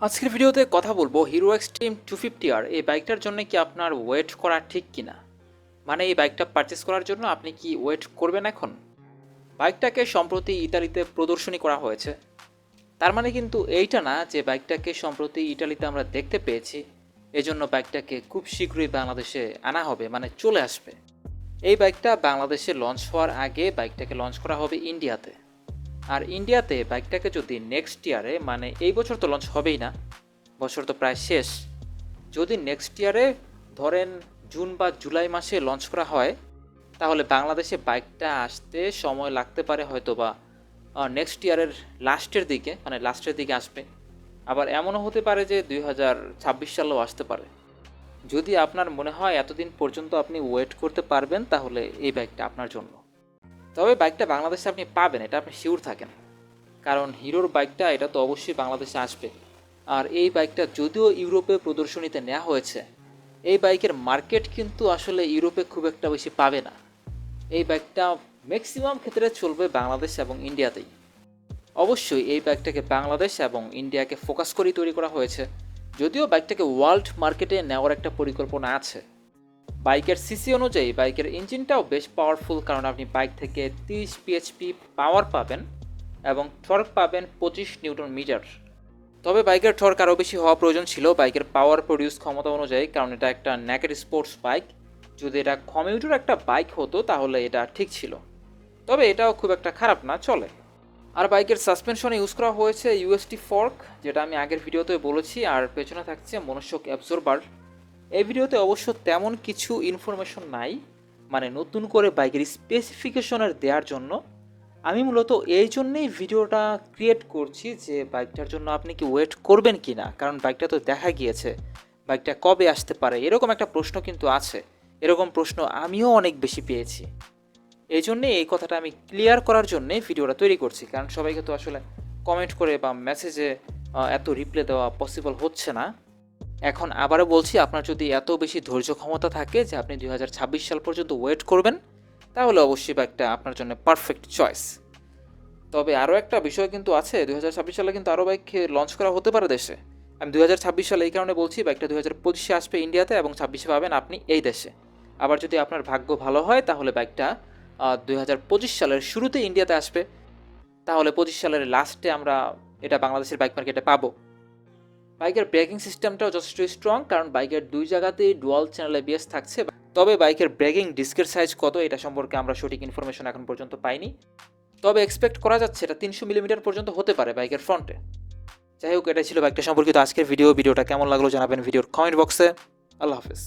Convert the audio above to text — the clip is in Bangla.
আজকের ভিডিওতে কথা বলব হিরো এক্সট্রিম টু ফিফটি আর এই বাইকটার জন্য কি আপনার ওয়েট করা ঠিক কিনা? মানে এই বাইকটা পারচেস করার জন্য আপনি কি ওয়েট করবেন এখন? বাইকটাকে সম্প্রতি ইতালিতে প্রদর্শনী করা হয়েছে। তার মানে কিন্তু এইটা না যে বাইকটাকে সম্প্রতি ইটালিতে আমরা দেখতে পেয়েছি। এজন্য বাইকটাকে খুব শীঘ্রই বাংলাদেশে আনা হবে মানে চলে আসবে। এই বাইকটা বাংলাদেশে লঞ্চ হওয়ার আগে বাইকটাকে লঞ্চ করা হবে ইন্ডিয়াতে আর ইন্ডিয়াতে বাইকটাকে যদি নেক্সট ইয়ারে মানে এই বছর তো লঞ্চ হবেই না, বছর তো প্রায় শেষ, যদি নেক্সট ইয়ারে ধরেন জুন বা জুলাই মাসে লঞ্চ করা হয়, তাহলে বাংলাদেশে বাইকটা আসতে সময় লাগতে পারে হয়তো বা নেক্সট ইয়ারের লাস্টের দিকে মানে লাস্টের দিকে আসবে। আবার এমনও হতে পারে যে দুই হাজার ছাব্বিশ সালেও আসতে পারে। যদি আপনার মনে হয় এতদিন পর্যন্ত আপনি ওয়েট করতে পারবেন, তাহলে এই বাইকটা আপনার জন্য। তবে বাইকটা বাংলাদেশে আপনি পাবেন, এটা আপনি শিওর থাকেন। কারণ হিরোর বাইকটা এটা তো অবশ্যই বাংলাদেশে আসবে। আর এই বাইকটা যদিও ইউরোপে প্রদর্শনীতে নেওয়া হয়েছে, এই বাইকের মার্কেট কিন্তু আসলে ইউরোপে খুব একটা বেশি পাবে না। এই বাইকটা ম্যাক্সিমাম ক্ষেত্রে চলবে বাংলাদেশ এবং ইন্ডিয়াতেই। অবশ্যই এই বাইকটাকে বাংলাদেশ এবং ইন্ডিয়াকে ফোকাস করেই তৈরি করা হয়েছে। যদিও বাইকটাকে ওয়ার্ল্ড মার্কেটে নেওয়ার একটা পরিকল্পনা আছে বাইকের সিসি অনুযায়ী বাইকের ইঞ্জিনটাও বেশ পাওয়ারফুল কারণ আপনি বাইক থেকে তিরিশ পিএইচপি পাওয়ার পাবেন এবং টর্ক পাবেন পঁচিশ নিউটন মিটার তবে বাইকের টর্ক আরও বেশি হওয়া প্রয়োজন ছিল বাইকের পাওয়ার প্রডিউস ক্ষমতা অনুযায়ী, কারণ এটা একটা ন্যাকেড স্পোর্টস বাইক যদি এটা কমিউটার একটা বাইক হতো, তাহলে এটা ঠিক ছিল। তবে এটাও খুব একটা খারাপ না, চলে। আর বাইকের সাসপেনশনে ইউজ করা হয়েছে ইউএসটি ফর্ক যেটা আমি আগের ভিডিওতে বলেছি, আর পেছনে থাকছে মনুষ্যক অ্যাবজর্বার এই ভিডিওতে অবশ্য তেমন কিছু ইনফরমেশন নাই মানে নতুন করে বাইকের স্পেসিফিকেশনের দেওয়ার জন্য। আমি মূলত এই জন্যেই ভিডিওটা ক্রিয়েট করছি যে বাইকটার জন্য আপনি কি ওয়েট করবেন কি না কারণ বাইকটা তো দেখা গিয়েছে। বাইকটা কবে আসতে পারে, এরকম একটা প্রশ্ন কিন্তু আছে। এরকম প্রশ্ন আমিও অনেক বেশি পেয়েছি। এই জন্যে এই কথাটা আমি ক্লিয়ার করার জন্যে ভিডিওটা তৈরি করছি, কারণ সবাইকে তো আসলে কমেন্ট করে বা মেসেজে এত রিপ্লাই দেওয়া পসিবল হচ্ছে না। এখন আবারও বলছি, আপনার যদি এত বেশি ধৈর্য ক্ষমতা থাকে যে আপনি দু হাজার ছাব্বিশ সাল পর্যন্ত ওয়েট করবেন, তাহলে অবশ্যই বাইকটা আপনার জন্য পারফেক্ট চয়েস তবে আরও একটা বিষয় কিন্তু আছে দু হাজার ছাব্বিশ সালে কিন্তু আরও বাইক লঞ্চ করা হতে পারে দেশে। আমি দু হাজার ছাব্বিশ সালে এই কারণে বলছি বাইকটা দুই হাজার পঁচিশে আসবে ইন্ডিয়াতে এবং ছাব্বিশে পাবেন আপনি এই দেশে। আবার যদি আপনার ভাগ্য ভালো হয়, তাহলে বাইকটা দু হাজার পঁচিশ সালের শুরুতে ইন্ডিয়াতে আসবে। তাহলে পঁচিশ সালের লাস্টে আমরা এটা বাংলাদেশের বাইক মার্কেটে পাবো। বাইকের ব্রেকিং সিস্টেমটাও যথেষ্ট স্ট্রং কারণ বাইকের দুই জায়গাতেই ডুয়াল চ্যানেল এবিএস থাকছে। তবে বাইকের ব্রেকিং ডিস্কের সাইজ কত, এটা সম্পর্কে আমরা সঠিক ইনফরমেশন এখন পর্যন্ত পাইনি। তবে এক্সপেক্ট করা যাচ্ছে এটা তিনশো মিলিমিটার পর্যন্ত হতে পারে বাইকের ফ্রন্টে যাই হোক এটা ছিল বাইকটা সম্পর্কিত আজকের ভিডিও ভিডিওটা কেমন লাগল জানাবেন ভিডিওর কমেন্ট বক্সে আল্লাহ হাফিজ।